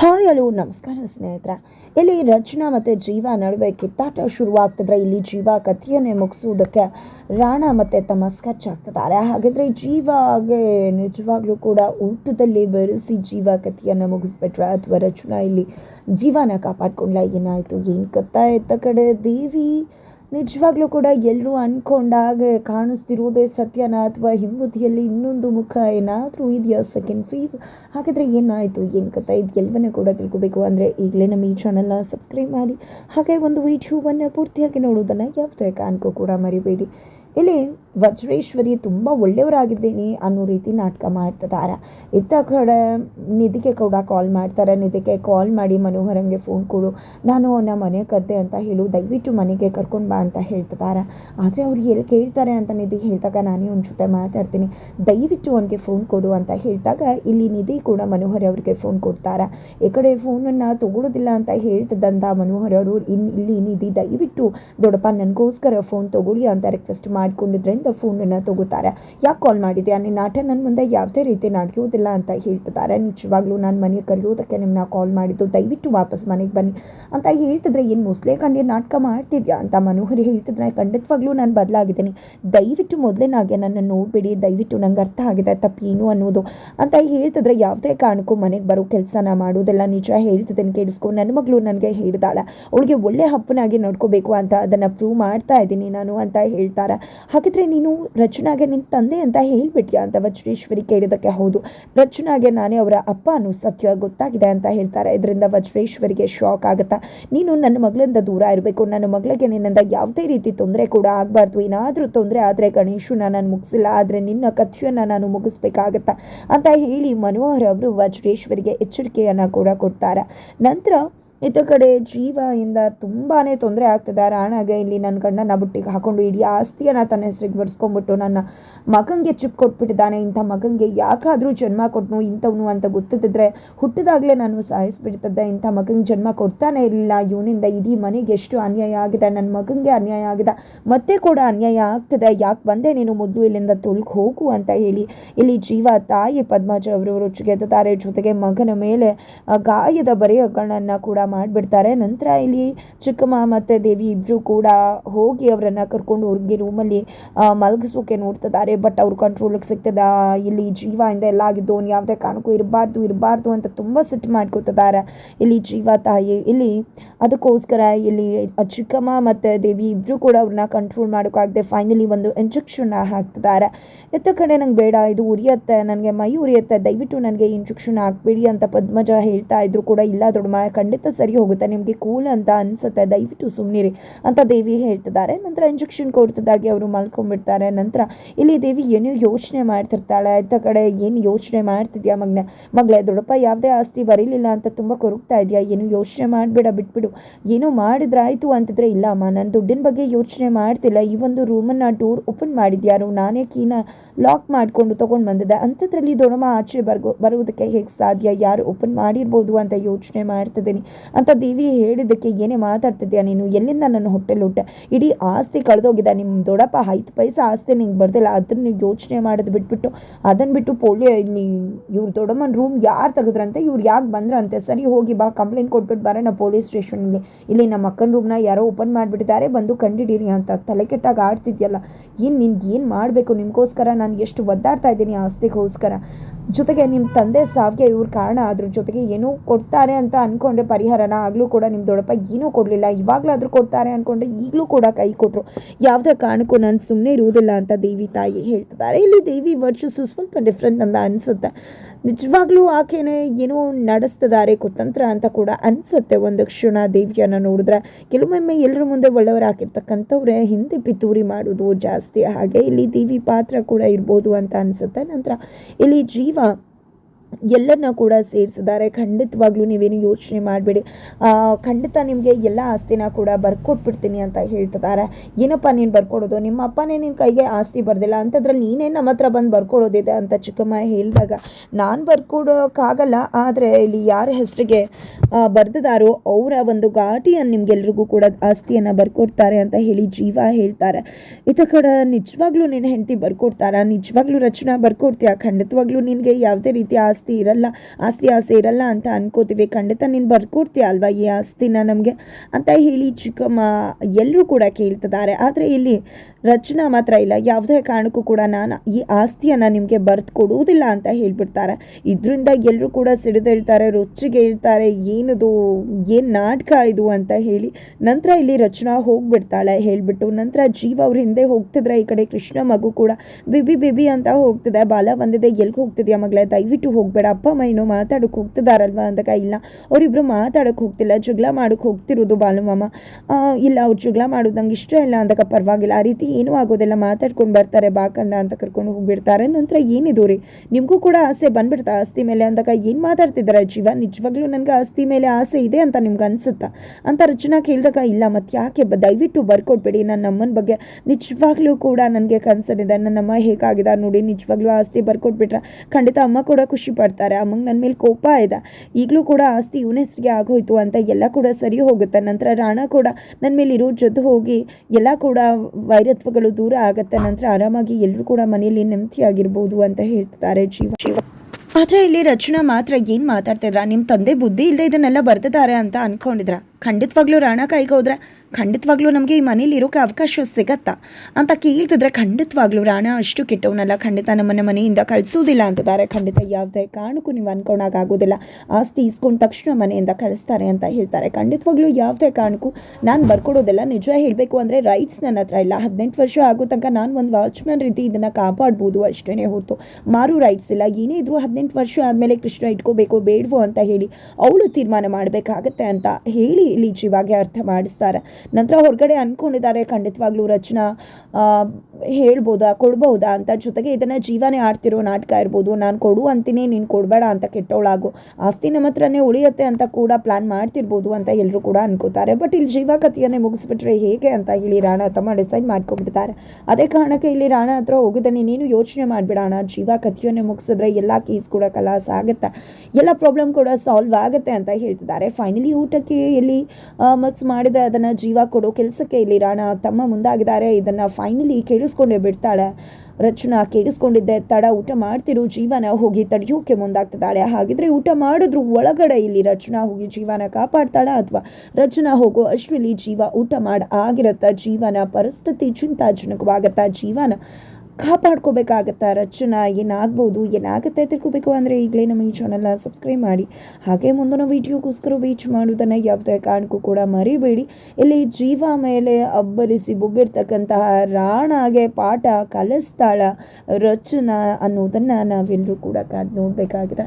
Hi hello, ನಮಸ್ಕಾರ ಸ್ನೇಹಿತರೆ. ಇಲ್ಲಿ ರಚನಾ ಮತ್ತು ಜೀವ ನಡುವೆ ಕಿತ್ತಾಟ ಶುರುವಾಗ್ತಿದ್ರೆ ಇಲ್ಲಿ ಜೀವ ಕಥೆಯನ್ನೇ ಮುಗಿಸುವುದಕ್ಕೆ ರಾಣ ಮತ್ತು ತಮ್ಮ ಸ್ಕಚ್ ಹಾಗಾದರೆ ಜೀವ ಹಾಗೆ ನಿಜವಾಗ್ಲೂ ಕೂಡ ಊಟದಲ್ಲಿ ಬೆರೆಸಿ ಜೀವ ಕಥೆಯನ್ನು ಮುಗಿಸ್ಬಿಟ್ರೆ ಅಥವಾ ರಚನಾ ಇಲ್ಲಿ ಜೀವನ ಕಾಪಾಡ್ಕೊಂಡ್ಲ ಏನಾಯಿತು? ಏನು ಕತ್ತ ಎತ್ತ ಕಡೆ ದೇವಿ? ನಿಜವಾಗ್ಲೂ ಕೂಡ ಎಲ್ಲರೂ ಅಂದ್ಕೊಂಡಾಗ ಕಾಣಿಸ್ತಿರುವುದೇ ಸತ್ಯನ ಅಥವಾ ಹಿಂಬುದಿಯಲ್ಲಿ ಇನ್ನೊಂದು ಮುಖ ಏನಾದರೂ ಇದೆಯಾ ಸೆಕೆಂಡ್ ಫೀಸ್ ಹಾಗಾದರೆ ಏನಾಯಿತು? ಏನು ಕಥೆ? ಇದು ಎಲ್ಲವನ್ನೂ ಕೂಡ ತಿಳ್ಕೊಬೇಕು. ಅಂದರೆ ಈಗಲೇ ನಮ್ಮ ಈ ಚಾನಲ್ನ ಸಬ್ಸ್ಕ್ರೈಬ್ ಮಾಡಿ. ಹಾಗೆ ಒಂದು ವಿಡಿಯೋವನ್ನು ಪೂರ್ತಿಯಾಗಿ ನೋಡೋದನ್ನು ಯಾವುದೇ ಕಾರಣಕ್ಕೂ ಕೂಡ ಮರಿಬೇಡಿ. ಇಲ್ಲಿ ವಜ್ರೇಶ್ವರಿ ತುಂಬ ಒಳ್ಳೆಯವರಾಗಿದ್ದೀನಿ ಅನ್ನೋ ರೀತಿ ನಾಟಕ ಮಾಡ್ತಿದ್ದಾರೆ. ಇತ್ತ ಕಡೆ ನಿಧಿಗೆ ಕೂಡ ಕಾಲ್ ಮಾಡ್ತಾರೆ. ನಿಧಿಗೆ ಕಾಲ್ ಮಾಡಿ ಮನೋಹರಂಗೆ ಫೋನ್ ಕೊಡು. ನಾನು ಅವನ ಮನೆ ಕರೆದೆ ಅಂತ ಹೇಳು. ದಯವಿಟ್ಟು ಮನೆಗೆ ಕರ್ಕೊಂಡು ಬಾ ಅಂತ ಹೇಳ್ತಿದ್ದಾರೆ. ಆದರೆ ಅವ್ರು ಎಲ್ಲಿ ಕೇಳ್ತಾರೆ ಅಂತ ನಿಧಿಗೆ ಹೇಳಿದಾಗ ನಾನೇ ಒಂದು ಜೊತೆ ಮಾತಾಡ್ತೀನಿ. ದಯವಿಟ್ಟು ಅವನಿಗೆ ಫೋನ್ ಕೊಡು ಅಂತ ಹೇಳಿದಾಗ ಇಲ್ಲಿ ನಿಧಿ ಕೂಡ ಮನೋಹರ್ ಅವರಿಗೆ ಫೋನ್ ಕೊಡ್ತಾರೆ. ಈ ಕಡೆ ಫೋನನ್ನು ತಗೊಳ್ಳೋದಿಲ್ಲ ಅಂತ ಹೇಳ್ತಿದ್ದಂಥ ಮನೋಹರ್ ಅವರು, ಇನ್, ಇಲ್ಲಿ ನಿಧಿ ದಯವಿಟ್ಟು ದೊಡ್ಡಪ್ಪ ನನಗೋಸ್ಕರ ಫೋನ್ ತಗೊಳ್ಳಿ ಅಂತ ರಿಕ್ವೆಸ್ಟ್ ಮಾಡ್ಕೊಂಡಿದ್ರಿಂದ ಫೋನನ್ನು ತಗೋತಾರೆ. ಯಾಕೆ ಕಾಲ್ ಮಾಡಿದ್ಯಾ? ನಿನ್ನ ಆಟ ನನ್ನ ಮುಂದೆ ಯಾವುದೇ ರೀತಿ ನಡೆಯೋದಿಲ್ಲ ಅಂತ ಹೇಳ್ತಿದ್ದಾರೆ. ನಿಜವಾಗ್ಲೂ ನಾನು ಮನೆಗೆ ಕರೆಯೋದಕ್ಕೆ ನಿಮ್ಮನ್ನ ಕಾಲ್ ಮಾಡಿದ್ದು, ದಯವಿಟ್ಟು ವಾಪಸ್ ಮನೆಗೆ ಬನ್ನಿ ಅಂತ ಹೇಳ್ತಿದ್ರೆ ಏನು ಮುಸ್ಲೆ ಕಂಡು ನಾಟಕ ಮಾಡ್ತಿದ್ಯಾ ಅಂತ ಮನೋಹರಿ ಹೇಳ್ತಿದ್ರೆ, ಖಂಡಿತವಾಗ್ಲೂ ನಾನು ಬದಲಾಗಿದ್ದೀನಿ. ದಯವಿಟ್ಟು ಮೊದಲೇನಾಗೆ ನನ್ನ ನೋಡಬೇಡಿ, ದಯವಿಟ್ಟು ನಂಗೆ ಅರ್ಥ ಆಗಿದೆ, ತಪ್ಪೇನು ಅನ್ನೋದು ಅಂತ ಹೇಳ್ತಿದ್ರೆ ಯಾವುದೇ ಕಾರಣಕ್ಕೂ ಮನೆಗೆ ಬರೋ ಕೆಲಸನ ಮಾಡೋದೆಲ್ಲ. ನಿಜ ಹೇಳ್ತಿದ್ದೀನಿ ಕೇಳಿಸ್ಕೊ ನನ್ನ ಮಗಳು ನನಗೆ ಹೇಳ್ದಾಳೆ. ಅವಳಿಗೆ ಒಳ್ಳೆ ಹಪ್ಪನಾಗಿ ನೋಡ್ಕೋಬೇಕು ಅಂತ ಅದನ್ನು ಪ್ರೂವ್ ಮಾಡ್ತಾ ಇದ್ದೀನಿ ನಾನು ಅಂತ ಹೇಳ್ತಾರೆ. ಹಾಗಿದ್ರೆ ನೀನು ರಚನಾಗೆ ನಿನ್ನ ತಂದೆ ಅಂತ ಹೇಳಿಬಿಟ್ಯಾ ಅಂತ ವಜ್ರೇಶ್ವರಿ ಕೇಳಿದಕ್ಕೆ ಹೌದು. ರಚನಾಗೆ ನಾನೇ ಅವರ ಅಪ್ಪ ಅನ್ನೋ ಸತ್ಯ ಗೊತ್ತಾಗಿದೆ ಅಂತ ಹೇಳ್ತಾರೆ. ಇದರಿಂದ ವಜ್ರೇಶ್ವರಿಗೆ ಶಾಕ್ ಆಗುತ್ತಾ? ನೀನು ನನ್ನ ಮಗಳಿಂದ ದೂರ ಇರಬೇಕು. ನನ್ನ ಮಗಳಿಗೆ ನಿನ್ನಿಂದ ಯಾವುದೇ ರೀತಿ ತೊಂದರೆ ಕೂಡ ಆಗಬಾರ್ದು. ಏನಾದರೂ ತೊಂದರೆ ಆದರೆ ಗಣೇಶನ ನಾನು ಮುಗಿಸಿಲ್ಲ. ಆದರೆ ನಿನ್ನ ಕಥೆಯನ್ನು ನಾನು ಮುಗಿಸ್ಬೇಕಾಗತ್ತಾ? ಅಂತ ಹೇಳಿ ಮನೋಹರ್ ಅವರು ವಜ್ರೇಶ್ವರಿಗೆ ಎಚ್ಚರಿಕೆಯನ್ನು ಕೂಡ ಕೊಡ್ತಾರೆ. ನಂತರ ಇತ್ತ ಕಡೆ ಜೀವ ತುಂಬಾ ತೊಂದರೆ ಆಗ್ತದೆ. ರಾಣಾಗೆ ಇಲ್ಲಿ ನನ್ನ ಗಂಡನ ಬುಟ್ಟಿಗೆ ಹಾಕೊಂಡು ಇಡೀ ಆಸ್ತಿಯನ್ನು ತನ್ನ ಹೆಸರಿಗೆ ಬರ್ಸ್ಕೊಂಡ್ಬಿಟ್ಟು ನನ್ನ ಮಗಂಗೆ ಚಿಪ್ ಕೊಟ್ಬಿಟ್ಟಿದ್ದಾನೆ. ಇಂಥ ಮಗಂಗೆ ಯಾಕಾದರೂ ಜನ್ಮ ಕೊಟ್ಟನು ಇಂಥವನು ಅಂತ ಗೊತ್ತಿದ್ದರೆ ಹುಟ್ಟಿದಾಗಲೇ ನಾನು ಸಾಯಿಸ್ಬಿಡ್ತದ್ದೆ. ಇಂಥ ಮಗಂಗೆ ಜನ್ಮ ಕೊಡ್ತಾನೆ ಇರಲಿಲ್ಲ ಇವನಿಂದ ಇಡೀ ಮನೆಗೆ ಎಷ್ಟು ಅನ್ಯಾಯ ಆಗಿದೆ. ನನ್ನ ಮಗಂಗೆ ಅನ್ಯಾಯ ಆಗಿದೆ. ಮತ್ತೆ ಕೂಡ ಅನ್ಯಾಯ ಆಗ್ತದೆ. ಯಾಕೆ ಬಂದೆ ನೀನು ಮೊದಲು ಇಲ್ಲಿಂದ ತೊಳ್ಗೆ ಹೋಗು ಅಂತ ಹೇಳಿ ಇಲ್ಲಿ ಜೀವ ತಾಯಿ ಪದ್ಮಾಜ ಅವರು ರುಚಿಗೆದ್ದಾರೆ ಜೊತೆಗೆ ಮಗನ ಮೇಲೆ ಗಾಯದ ಬರೆಯಗಳನ್ನು ಕೂಡ ಮಾಡಿಬಿಡ್ತಾರೆ. ನಂತರ ಇಲ್ಲಿ ಚಿಕ್ಕಮ್ಮ ಮತ್ತು ದೇವಿ ಇಬ್ಬರು ಕೂಡ ಹೋಗಿ ಅವರನ್ನು ಕರ್ಕೊಂಡು ಅವ್ರಿಗೆ ರೂಮಲ್ಲಿ ಮಲಗಿಸೋಕೆ ನೋಡ್ತಿದ್ದಾರೆ. ಬಟ್ ಅವ್ರ ಕಂಟ್ರೋಲಿಗೆ ಸಿಗ್ತದ. ಇಲ್ಲಿ ಜೀವ ಇಂದ ಎಲ್ಲ ಆಗಿದ್ದು, ಅವ್ನು ಯಾವುದೇ ಕಾರಣಕ್ಕೂ ಇರಬಾರ್ದು ಇರಬಾರ್ದು ಅಂತ ತುಂಬ ಸಿಟ್ಟು ಮಾಡ್ಕೋತಿದ್ದಾರೆ ಇಲ್ಲಿ ಜೀವ ತಾಯಿ. ಇಲ್ಲಿ ಅದಕ್ಕೋಸ್ಕರ ಇಲ್ಲಿ ಚಿಕ್ಕಮ್ಮ ಮತ್ತು ದೇವಿ ಇಬ್ಬರು ಕೂಡ ಅವ್ರನ್ನ ಕಂಟ್ರೋಲ್ ಮಾಡೋಕ್ಕಾಗದೆ ಫೈನಲಿ ಒಂದು ಇಂಜೆಕ್ಷನ್ನ ಹಾಕ್ತಿದ್ದಾರೆ. ಎತ್ತ ಕಡೆ ನಂಗೆ ಬೇಡ, ಇದು ಉರಿಯತ್ತೆ, ನನಗೆ ಮೈ ಉರಿಯುತ್ತೆ, ದಯವಿಟ್ಟು ನನಗೆ ಇಂಜೆಕ್ಷನ್ ಹಾಕ್ಬೇಡಿ ಅಂತ ಪದ್ಮಜ ಹೇಳ್ತಾ ಇದ್ರು ಕೂಡ. ಇಲ್ಲ ದೊಡ್ಡಮ್ಮ, ಖಂಡಿತ ಸರಿ ಹೋಗುತ್ತೆ, ನಿಮಗೆ ಕೂಲ್ ಅಂತ ಅನ್ಸುತ್ತೆ, ದಯವಿಟ್ಟು ಸುಮ್ಮನಿರಿ ಅಂತ ದೇವಿ ಹೇಳ್ತಿದ್ದಾರೆ. ನಂತರ ಇಂಜೆಕ್ಷನ್ ಕೊಡ್ತಿದ್ದಾಗೆ ಅವರು ಮಲ್ಕೊಂಡ್ಬಿಡ್ತಾರೆ. ನಂತರ ಇಲ್ಲಿ ದೇವಿ ಏನು ಯೋಚನೆ ಮಾಡ್ತಿರ್ತಾಳೆ? ಇತ್ತ ಕಡೆ, ಏನು ಯೋಚನೆ ಮಾಡ್ತಿದ್ಯಾ ಮಗನ? ಮಗಳೇ, ದೊಡ್ಡಪ್ಪ ಯಾವುದೇ ಆಸ್ತಿ ಬರೀಲಿಲ್ಲ ಅಂತ ತುಂಬ ಕೊರಗ್ತಾ ಇದೆಯಾ? ಏನು ಯೋಚನೆ ಮಾಡಬೇಡ, ಬಿಟ್ಬಿಡು. ಏನೋ ಮಾಡಿದ್ರಾಯ್ತು ಅಂತಿದ್ರೆ ಇಲ್ಲ ಅಮ್ಮ, ನಾನು ದುಡ್ಡಿನ ಬಗ್ಗೆ ಯೋಚನೆ ಮಾಡ್ತಿಲ್ಲ. ಈ ಒಂದು ರೂಮನ್ನು ಡೋರ್ ಓಪನ್ ಮಾಡಿದ್ಯಾರು ನಾನೇ ಕೀನ ಲಾಕ್ ಮಾಡಿಕೊಂಡು ತೊಗೊಂಡು ಬಂದಿದ್ದೆ. ಅಂಥದ್ರಲ್ಲಿ ದೊಡ್ಡಮ್ಮ ಆಚೆ ಬರ್ಗೋ ಬರುವುದಕ್ಕೆ ಹೇಗೆ ಸಾಧ್ಯ? ಯಾರು ಓಪನ್ ಮಾಡಿರ್ಬೋದು ಅಂತ ಯೋಚನೆ ಮಾಡ್ತಿದ್ದೀನಿ. ಅಂತ ದೇವಿ ಹೇಳಿದ್ದಕ್ಕೆ ಏನೇ ಮಾತಾಡ್ತಿದ್ಯಾ ನೀನು? ಎಲ್ಲಿಂದ ನನ್ನ ಹೊಟ್ಟೆಲಿ ಹುಟ್ಟೆ? ಇಡೀ ಆಸ್ತಿ ಕಳೆದೋಗಿದೆ. ನಿಮ್ಮ ದೊಡ್ಡಪ್ಪ ಐದು ಪೈಸೆ ಆಸ್ತಿ ನಿಂಗೆ ಬರ್ದಿಲ್ಲ. ಅದನ್ನು ಯೋಚನೆ ಮಾಡೋದು ಬಿಟ್ಬಿಟ್ಟು ಅದನ್ನು ಬಿಟ್ಟು ಪೋಲಿಯೋ ನೀ ಇವ್ರ ದೊಡ್ಡಮ್ಮನ ರೂಮ್ ಯಾರು ತೆಗೆದ್ರಂತೆ? ಇವ್ರು ಯಾಕೆ ಬಂದ್ರಂತೆ? ಸರಿ ಹೋಗಿ ಬಾ ಕಂಪ್ಲೇಂಟ್ ಕೊಟ್ಬಿಟ್ಟು ಬರೋಣ ಪೊಲೀಸ್ ಸ್ಟೇಷನಲ್ಲಿ ಇಲ್ಲಿ ನಮ್ಮ ಅಕ್ಕನ ರೂಮ್ನ ಯಾರೋ ಓಪನ್ ಮಾಡಿಬಿಟ್ಟಿದ್ದಾರೆ. ಬಂದು ಕಂಡಿಡೀರಿ ಅಂತ. ತಲೆ ಕೆಟ್ಟಾಗ ಆಡ್ತಿದ್ಯಲ್ಲ. ಏನು ನಿನ್ಗೆ ಏನು ಮಾಡಬೇಕು ನಿಮಗೋಸ್ಕರ? ನಾನು ಎಷ್ಟು ಒದ್ದಾಡ್ತಾ ಇದ್ದೀನಿ ಆಸ್ತಿಗೋಸ್ಕರ. ಜೊತೆಗೆ ನಿಮ್ಮ ತಂದೆ ಸಾವಿಗೆ ಇವ್ರ ಕಾರಣ, ಅದ್ರ ಜೊತೆಗೆ ಏನೂ ಕೊಡ್ತಾರೆ ಅಂತ ಅಂದ್ಕೊಂಡ್ರೆ ಪರಿಹಾರನ ಆಗಲೂ ಕೂಡ ನಿಮ್ಮ ದೊಡ್ಡಪ್ಪ ಏನೂ ಕೊಡಲಿಲ್ಲ. ಇವಾಗಲಾದರೂ ಕೊಡ್ತಾರೆ ಅಂದ್ಕೊಂಡ್ರೆ ಈಗಲೂ ಕೂಡ ಕೈ ಕೊಟ್ಟರು ಯಾವುದೇ ಕಾರಣಕ್ಕೂ ನಾನು ಸುಮ್ಮನೆ ಇರುವುದಿಲ್ಲ ಅಂತ ದೇವಿ ತಾಯಿ ಹೇಳ್ತಿದ್ದಾರೆ. ಇಲ್ಲಿ ದೇವಿ ವರ್ಚಸ್ಸು ಸ್ವಲ್ಪ ಡಿಫ್ರೆಂಟ್ ಅಂತ ಅನಿಸುತ್ತೆ. ನಿಜವಾಗ್ಲೂ ಆಕೆನೇ ಏನೋ ನಡೆಸ್ತಿದ್ದಾರೆ ಕುತಂತ್ರ ಅಂತ ಕೂಡ ಅನಿಸುತ್ತೆ. ಒಂದು ಕ್ಷಣ ದೇವಿಯನ್ನು ನೋಡಿದ್ರೆ ಕೆಲವೊಮ್ಮೆ ಎಲ್ಲರ ಮುಂದೆ ಒಳ್ಳೆಯವರಾಗಿರ್ತಕ್ಕಂಥವ್ರೆ ಹಿಂದೆ ಪಿತೂರಿ ಮಾಡೋದು ಜಾಸ್ತಿ. ಹಾಗೆ ಇಲ್ಲಿ ದೇವಿ ಪಾತ್ರ ಕೂಡ ಇರ್ಬೋದು ಅಂತ ಅನಿಸುತ್ತೆ. ನಂತರ ಇಲ್ಲಿ ಜೀವ ಎಲ್ಲರನ್ನ ಕೂಡ ಸೇರಿಸಿದ್ದಾರೆ. ಖಂಡಿತವಾಗ್ಲೂ ನೀವೇನು ಯೋಚನೆ ಮಾಡಬೇಡಿ. ಖಂಡಿತ ನಿಮಗೆ ಎಲ್ಲ ಆಸ್ತಿನ ಕೂಡ ಬರ್ಕೊಟ್ಬಿಡ್ತೀನಿ ಅಂತ ಹೇಳ್ತಿದ್ದಾರೆ. ಏನಪ್ಪ ನೀನು ಬರ್ಕೊಡೋದು? ನಿಮ್ಮ ಅಪ್ಪನೇ ನಿನ್ನ ಕೈಗೆ ಆಸ್ತಿ ಬರ್ದಿಲ್ಲ. ಅಂಥದ್ರಲ್ಲಿ ನೀನೇ ನಮ್ಮ ಹತ್ರ ಬಂದು ಬರ್ಕೊಡೋದಿದೆ ಅಂತ ಚಿಕ್ಕಮ್ಮ ಹೇಳಿದಾಗ. ನಾನು ಬರ್ಕೊಡೋಕ್ಕಾಗಲ್ಲ. ಆದರೆ ಇಲ್ಲಿ ಯಾರ ಹೆಸರಿಗೆ ಬರ್ದಿದಾರೋ ಅವರ ಒಂದು ಘಾಟಿಯನ್ನು ನಿಮ್ಗೆಲ್ರಿಗೂ ಕೂಡ ಆಸ್ತಿಯನ್ನು ಬರ್ಕೊಡ್ತಾರೆ ಅಂತ ಹೇಳಿ ಜೀವ ಹೇಳ್ತಾರೆ. ಇತ ಕಡೆ ನಿಜವಾಗ್ಲೂ ನಿನ್ನ ಹೆಂಡತಿ ಬರ್ಕೊಡ್ತಾರಾ? ನಿಜವಾಗ್ಲೂ ರಚನಾ ಬರ್ಕೊಡ್ತೀಯಾ? ಖಂಡಿತವಾಗ್ಲೂ ನಿನಗೆ ಯಾವುದೇ ರೀತಿಯ ಆಸ್ತಿ ಇರಲ್ಲ, ಆಸ್ತಿ ಆಸೆ ಇರಲ್ಲ ಅಂತ ಅನ್ಕೋತೀವಿ. ಖಂಡಿತ ನೀನು ಬರ್ಕೊಡ್ತೀಯ ಅಲ್ವಾ ಈ ಆಸ್ತಿನ ನಮಗೆ? ಅಂತ ಹೇಳಿ ಚಿಕ್ಕಮ್ಮ ಎಲ್ಲರೂ ಕೂಡ ಕೇಳ್ತಿದ್ದಾರೆ. ಆದರೆ ಇಲ್ಲಿ ರಚನಾ ಮಾತ್ರ ಇಲ್ಲ, ಯಾವುದೇ ಕಾರಣಕ್ಕೂ ಕೂಡ ನಾನು ಈ ಆಸ್ತಿಯನ್ನು ನಿಮಗೆ ಬರ್ದು ಕೊಡುವುದಿಲ್ಲ ಅಂತ ಹೇಳ್ಬಿಡ್ತಾರೆ. ಇದರಿಂದ ಎಲ್ಲರೂ ಕೂಡ ಸಿಡಿದೇಳ್ತಾರೆ, ರೊಚ್ಚಿಗೆ ಹೇಳ್ತಾರೆ ಏನದು, ಏನು ನಾಟಕ ಇದು ಅಂತ ಹೇಳಿ ನಂತರ ಇಲ್ಲಿ ರಚನಾ ಹೋಗ್ಬಿಡ್ತಾಳೆ ಹೇಳಿಬಿಟ್ಟು, ನಂತರ ಜೀವ ಅವ್ರ ಹಿಂದೆ ಹೋಗ್ತಿದ್ರೆ ಈ ಕಡೆ ಕೃಷ್ಣ ಮಗು ಕೂಡ ಬಿಬಿ ಬೇಬಿ ಅಂತ ಹೋಗ್ತಿದೆ. ಬಾಲ ಬಂದಿದೆ, ಎಲ್ಗೆ ಹೋಗ್ತಿದ್ಯಾ ಮಗಳೇ? ದಯವಿಟ್ಟು ಹೋಗ್ಬೇಡ. ಅಪ್ಪ ಅಮ್ಮ ಏನೋ ಮಾತಾಡೋಕೆ ಹೋಗ್ತಿದಾರಲ್ವಾ ಅಂದಾಗ ಇಲ್ಲ. ಅವರಿಬ್ಬರು ಮಾತಾಡೋಕೆ ಹೋಗ್ತಿಲ್ಲ. ಜಗಳ ಮಾಡೋಕೆ ಹೋಗ್ತಿರೋದು ಬಾಲು ಮಾಮ ಇಲ್ಲ, ಅವ್ರು ಜಗಳ ಮಾಡೋದು ನಂಗೆ ಇಷ್ಟ ಇಲ್ಲ ಅಂದಾಗ ಪರವಾಗಿಲ್ಲ. ಆ ರೀತಿ ಏನೂ ಆಗೋದಿಲ್ಲ. ಮಾತಾಡ್ಕೊಂಡು ಬರ್ತಾರೆ. ಬಾಕಂದ ಅಂತ ಕರ್ಕೊಂಡು ಹೋಗ್ಬಿಡ್ತಾರೆ. ನಂತರ ಏನಿದು ರೀ? ನಿಮಗೂ ಕೂಡ ಆಸೆ ಬಂದ್ಬಿಡ್ತಾ ಆಸ್ತಿ ಮೇಲೆ ಅಂದಾಗ ಏನು ಮಾತಾಡ್ತಿದ್ದಾರೆ ಜೀವ, ನಿಜವಾಗ್ಲೂ ನನಗೆ ಆಸ್ತಿ ಮೇಲೆ ಆಸೆ ಇದೆ ಅಂತ ನಿಮ್ಗೆ ಅನ್ಸುತ್ತಾ? ಅಂತ ರಚನಾ ಕೇಳಿದಾಗ ಇಲ್ಲ, ಮತ್ತೆ ಯಾಕೆ ದಯವಿಟ್ಟು ಬರ್ಕೊಟ್ಬಿಡಿ ನನ್ನ ಅಮ್ಮನ ಬಗ್ಗೆ. ನಿಜವಾಗ್ಲೂ ಕೂಡ ನನಗೆ ಕನ್ಸನ್ನಿದೆ ನನ್ನ ಅಮ್ಮ ಹೇಗಾಗಿದ್ದಾರೆ ನೋಡಿ. ನಿಜವಾಗ್ಲೂ ಆಸ್ತಿ ಬರ್ಕೊಟ್ಬಿಟ್ರೆ ಖಂಡಿತ ಅಮ್ಮ ಕೂಡ ಖುಷಿ ಪಡ್ತಾರೆ. ಅಮ್ಮಂಗೆ ನನ್ನ ಮೇಲೆ ಕೋಪ ಇದೆ. ಈಗಲೂ ಕೂಡ ಆಸ್ತಿ ಇವನ ಹೆಸರಿಗೆ ಆಗೋಯ್ತು ಅಂತ ಎಲ್ಲ ಕೂಡ ಸರಿ ಹೋಗುತ್ತೆ. ನಂತರ ರಾಣ ಕೂಡ ನನ್ನ ಮೇಲೆ ಇರೋ ಜೊತೆ ಹೋಗಿ ಎಲ್ಲ ಕೂಡ ವೈರತ್ವಗಳು ದೂರ ಆಗುತ್ತೆ. ನಂತರ ಆರಾಮಾಗಿ ಎಲ್ಲರೂ ಕೂಡ ಮನೆಯಲ್ಲಿ ನೆಮ್ಮದಿಯಾಗಿರ್ಬೋದು ಅಂತ ಹೇಳ್ತಾರೆ ಜೀವ. ಜೀವ ಮಾತ್ರ ಇಲ್ಲಿ ರಚನಾ ಮಾತ್ರ ಏನು ಮಾತಾಡ್ತಿದ್ರ ನಿಮ್ಮ ತಂದೆ ಬುದ್ಧಿ ಇಲ್ಲದೆ ಇದನ್ನೆಲ್ಲ ಬರ್ತಿದ್ದಾರೆ ಅಂತ ಅನ್ಕೊಂಡಿದ್ರ? ಖಂಡಿತವಾಗ್ಲೂ ರಾಣ ಕೈಗೆ ಹೋದ್ರೆ ಖಂಡಿತವಾಗ್ಲೂ ನಮಗೆ ಈ ಮನೇಲಿ ಇರೋಕ್ಕೆ ಅವಕಾಶ ಸಿಗತ್ತಾ? ಅಂತ ಕೇಳ್ತಿದ್ರೆ ಖಂಡಿತವಾಗ್ಲೂ ರಾಣ, ಅಷ್ಟು ಕೆಟ್ಟವನಲ್ಲ. ಖಂಡಿತ ನಮ್ಮನ್ನ ಮನೆಯಿಂದ ಕಳಿಸೋದಿಲ್ಲ ಅಂತಿದ್ದಾರೆ. ಖಂಡಿತ ಯಾವುದೇ ಕಾರಣಕ್ಕೂ ನೀವು ಅನ್ಕೊಳಕ್ಕಾಗೋದಿಲ್ಲ ಆಸ್ತಿ ಇಸ್ಕೊಂಡ ತಕ್ಷಣ ಮನೆಯಿಂದ ಕಳಿಸ್ತಾರೆ ಅಂತ ಹೇಳ್ತಾರೆ. ಖಂಡಿತವಾಗ್ಲೂ ಯಾವುದೇ ಕಾರಣಕ್ಕೂ ನಾನು ಬರ್ಕೊಡೋದಿಲ್ಲ. ನಿಜ ಹೇಳಬೇಕು ಅಂದರೆ ರೈಟ್ಸ್ ನನ್ನ ಹತ್ರ ಇಲ್ಲ. ಹದಿನೆಂಟು ವರ್ಷ ಆಗೋ ತನಕ ನಾನು ಒಂದು ವಾಚ್ಮ್ಯಾನ್ ರೀತಿ ಇದನ್ನು ಕಾಪಾಡ್ಬೋದು ಅಷ್ಟೇ ಹೊರತು. ಮಾರು ರೈಟ್ಸ್ ಇಲ್ಲ. ಏನೇ ಇದ್ರೂ ಹದಿನೆಂಟು ವರ್ಷ ಆದಮೇಲೆ ಕೃಷ್ಣ ಇಟ್ಕೋಬೇಕು, ಬೇಡವೋ ಅಂತ ಹೇಳಿ ಅವಳು ತೀರ್ಮಾನ ಮಾಡಬೇಕಾಗತ್ತೆ ಅಂತ ಹೇಳಿ ಇಲ್ಲಿ ಜೀವಾಗೆ ಅರ್ಥ ಮಾಡಿಸ್ತಾರೆ. ನಂತರ ಹೊರಗಡೆ ಅಂದ್ಕೊಂಡಿದ್ದಾರೆ ಖಂಡಿತವಾಗ್ಲೂ ರಚನಾ. ಹೇಳ್ಬೋದಾ, ಕೊಡ್ಬೋದಾ ಅಂತ ಜೊತೆಗೆ ಇದನ್ನು ಜೀವನೇ ಆಡ್ತಿರೋ ನಾಟಕ ಇರ್ಬೋದು, ನಾನು ಕೊಡು ಅಂತೀನಿ, ನೀನು ಕೊಡಬೇಡ ಅಂತ ಕೆಟ್ಟವಳಾಗು ಆಸ್ತಿ ನಮ್ಮ ಹತ್ರನೇ ಉಳಿಯುತ್ತೆ ಅಂತ ಕೂಡ ಪ್ಲಾನ್ ಮಾಡ್ತಿರ್ಬೋದು ಅಂತ ಎಲ್ಲರೂ ಕೂಡ ಅನ್ಕೋತಾರೆ. ಬಟ್ ಇಲ್ಲಿ ಜೀವ ಕಥೆಯನ್ನೇ ಮುಗಿಸ್ಬಿಟ್ರೆ ಹೇಗೆ ಅಂತ ಹೇಳಿ ರಾಣ ತಮ್ಮ ಡಿಸೈಡ್ ಮಾಡ್ಕೊಂಡ್ಬಿಡ್ತಾರೆ. ಅದೇ ಕಾರಣಕ್ಕೆ ಇಲ್ಲಿ ರಾಣ ಹತ್ರ ಹೋಗಿದ್ದಾನೆ ನೀನು ಯೋಚನೆ ಮಾಡಿಬಿಡೋಣ, ಜೀವ ಕಥೆಯನ್ನೇ ಮುಗಿಸಿದ್ರೆ ಎಲ್ಲ ಕೇಸ್ ಕೂಡ ಕಲಾಸ್ ಆಗುತ್ತೆ? ಎಲ್ಲ ಪ್ರಾಬ್ಲಮ್ ಕೂಡ ಸಾಲ್ವ್ ಆಗುತ್ತೆ ಅಂತ ಹೇಳ್ತಿದ್ದಾರೆ. ಫೈನಲಿ ಊಟಕ್ಕೆ ಎಲ್ಲಿ ಮಿಕ್ಸ್ ಮಾಡಿದೆ ಅದನ್ನು ಜೀವ ಕೊಡೋ ಕೆಲಸಕ್ಕೆ ಇಲ್ಲಿ ರಾಣ ತಮ್ಮ ಮುಂದಾಗಿದ್ದಾರೆ. ಇದನ್ನು ಫೈನಲಿ ಕೇಳಿಸ್ಕೊಂಡೇ ಬಿಡ್ತಾಳೆ. ರಚನಾ ಕೇಳಿಸ್ಕೊಂಡಿದ್ದೆ ತಡ ಊಟ ಮಾಡ್ತಿರೋ, ಜೀವನ ಹೋಗಿ ತಡೆಯೋಕೆ ಮುಂದಾಗ್ತಿದ್ದಾಳೆ. ಹಾಗಿದ್ರೆ ಊಟ ಮಾಡಿದ್ರು ಒಳಗಡೆ ಇಲ್ಲಿ ರಚನಾ ಹೋಗಿ ಜೀವನ ಕಾಪಾಡ್ತಾಳ ಅಥವಾ ರಚನಾ ಹೋಗೋ ಅಷ್ಟರಲ್ಲಿ ಜೀವ ಊಟ ಮಾಡಿ ಆಗಿರತ್ತ, ಜೀವನ ಪರಿಸ್ಥಿತಿ ಚಿಂತಾಜನಕವಾಗತ್ತ, ಜೀವನ ಕಾಪಾಡ್ಕೋಬೇಕಾಗತ್ತಾ ರಚನಾ ಏನಾಗ್ಬೋದು, ಏನಾಗುತ್ತೆ ತಿಳ್ಕೋಬೇಕು ಅಂದರೆ ಈಗಲೇ ನಮ್ಮ ಈ ಚಾನಲ್ನ ಸಬ್ಸ್ಕ್ರೈಬ್ ಮಾಡಿ. ಹಾಗೆ ಮುಂದಿನ ವೀಡಿಯೋಗೋಸ್ಕರ ವೀಚ್ ಮಾಡೋದನ್ನು ಯಾವುದೇ ಕಾರಣಕ್ಕೂ ಕೂಡ ಮರಿಬೇಡಿ. ಇಲ್ಲಿ ಜೀವ ಮೇಲೆ ಅಬ್ಬರಿಸಿ ಬೊಬ್ಬಿರ್ತಕ್ಕಂತಹ ರಾಣಾಗೆ ಪಾಠ ಕಲಿಸ್ತಾಳ ರಚನಾ ಅನ್ನೋದನ್ನು ನಾವೆಲ್ಲರೂ ಕೂಡ ಕಾದು ನೋಡಬೇಕಾಗಿದೆ.